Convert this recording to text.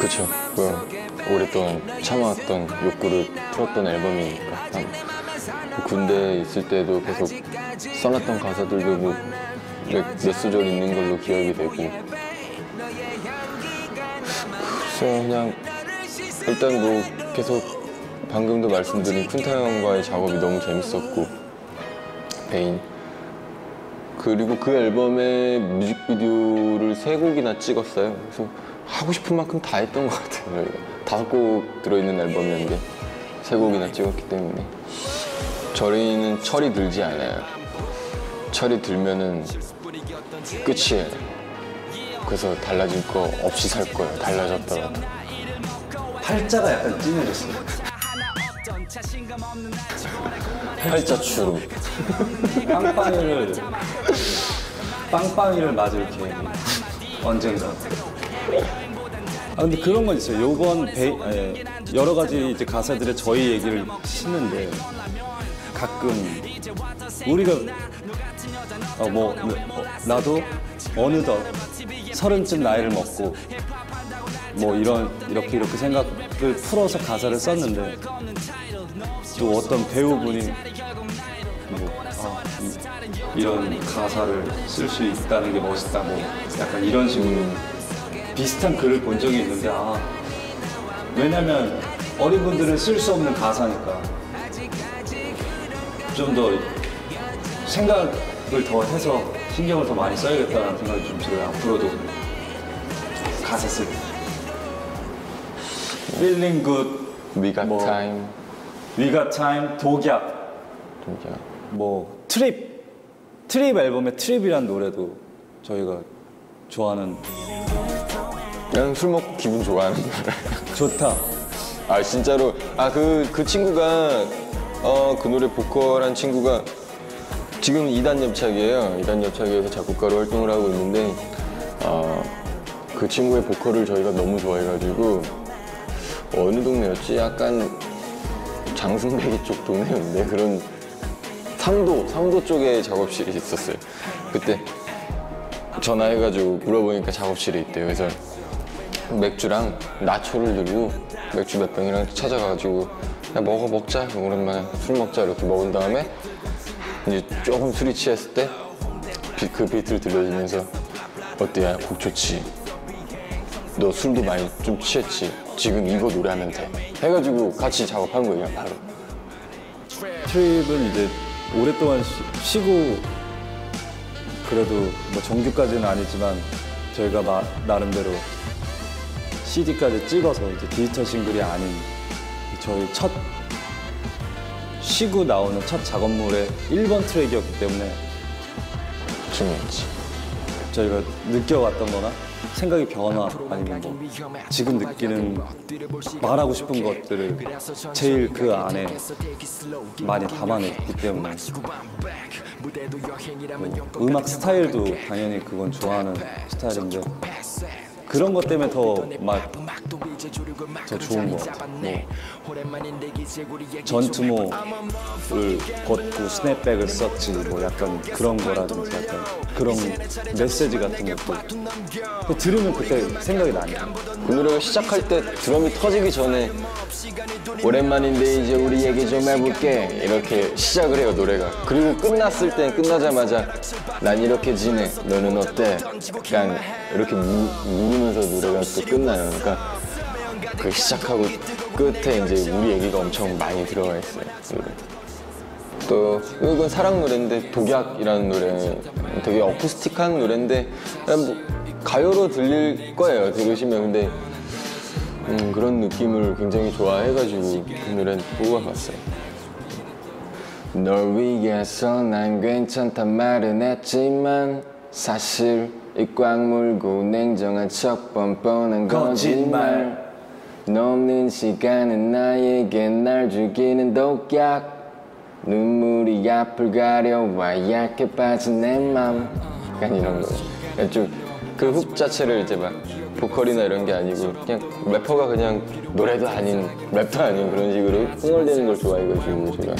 그쵸. 그 오랫동안 참아왔던 욕구를 풀었던 앨범이니까. 그 군대에 있을 때도 계속 써놨던 가사들도 뭐 몇, 몇 소절 있는 걸로 기억이 되고. 글쎄요, 그냥 일단 뭐 계속 방금도 말씀드린 쿤타 형과의 작업이 너무 재밌었고 베인 그리고 그 앨범의 뮤직비디오를 세 곡이나 찍었어요. 그래서 하고 싶은 만큼 다 했던 것 같아요. 다섯 곡 들어있는 앨범이었는데 세 곡이나 찍었기 때문에 저희는 철이 들지 않아요. 철이 들면은 끝이에요. 그래서 달라질 거 없이 살 거예요. 달라졌더라도. 팔자가 약간 진해졌어요. 팔자 주름. 빵빵이를 빵빵이를 맞을 계획이 언젠가. 아 근데 그런 건 있어요. 요번 베 예, 여러 가지 이제 가사들에 저희 얘기를 싣는데 가끔 우리가 어, 뭐 어, 나도 어느덧 서른쯤 나이를 먹고 뭐 이런 이렇게 이렇게 생각을 풀어서 가사를 썼는데 또 어떤 배우분이 뭐, 아, 이, 런 가사를 쓸 수 있다는 게 멋있다 뭐 약간 이런 식으로 비슷한 글을 본 적이 있는데 아 왜냐면 어린 분들은 쓸 수 없는 가사니까 좀 더 생각을 더 해서 신경을 더 많이 써야겠다는 생각이 좀 들어요 앞으로도 가사 쓸 때. Feeling good, We got 뭐. time. We got time, 독약, 진짜. 뭐 트립, 트립 앨범의 트립이란 노래도 저희가 좋아하는 그냥 술 먹고 기분 좋아하는 거래. 좋다. 아 진짜로 아 그그 친구가 어 그 노래 보컬한 친구가 지금 2단 옆차기예요. 2단 옆차기에서 작곡가로 활동을 하고 있는데 어 그 친구의 보컬을 저희가 너무 좋아해가지고 어느 동네였지? 약간 장승배기 쪽 동네였는데 그런 상도 상도 쪽에 작업실이 있었어요. 그때 전화해가지고 물어보니까 작업실에 있대요. 그래서 맥주랑 나초를 들고 맥주 몇 병이랑 찾아가가지고 야 먹어 먹자. 오랜만에 술 먹자 이렇게 먹은 다음에 이제 조금 술이 취했을 때 그 비트를 들려주면서 어때야 곡 좋지? 너 술도 많이 좀 취했지? 지금 이거 노래하면 돼. 해가지고 같이 작업한 거예요 바로. 트립은 이제 오랫동안 쉬, 고 그래도 뭐 정규까지는 아니지만 저희가 마- 나름대로 CD까지 찍어서 이제 디지털 싱글이 아닌 저희 첫 쉬고 나오는 첫 작업물의 1번 트랙이었기 때문에 중요했지. 저희가 느껴왔던 거나 생각의 변화 아니면 뭐 지금 느끼는 말하고 싶은 것들을 제일 그 안에 많이 담아냈기 때문에 뭐 음악 스타일도 당연히 그건 좋아하는 스타일인데 그런 것 때문에 더막 더 좋은 것 같아. 뭐 전투모를 벗고 스냅백을 썼지. 뭐 약간 그런 거라든지 약간 그런 메시지 같은 것도 또 들으면 그때 생각이 나니까 그 노래가 시작할 때 드럼이 터지기 전에 오랜만인데 이제 우리 얘기 좀 해볼게. 이렇게 시작을 해요 노래가. 그리고 끝났을 땐 끝나자마자 난 이렇게 지내. 너는 어때? 약간 이렇게 무, 물으면서 노래가 또 끝나요. 그러니까 그 시작하고 끝에 이제 우리 얘기가 엄청 많이 들어가 있어요. 그 노래 또 이건 사랑 노래인데 독약이라는 노래 되게 어쿠스틱한 노래인데 뭐 가요로 들릴 거예요 들으시면. 근데 음, 그런 느낌을 굉장히 좋아해가지고 그 노래는 뽑아봤어요. 널 위해서 난 괜찮단 말은 했지만 사실 이 꽉 물고 냉정한 척 뻔뻔한 거짓말 넘는 시간은 나에게 날 죽이는 독약. 눈물이 앞을 가려와 얇게 빠진 내맘 약간 이런 거예요 좀그 훅 자체를 이제 막 보컬이나 이런 게 아니고 그냥 래퍼가 그냥 노래도 아닌 랩도 아닌 그런 식으로 흥얼대는 걸 좋아해가지고 제가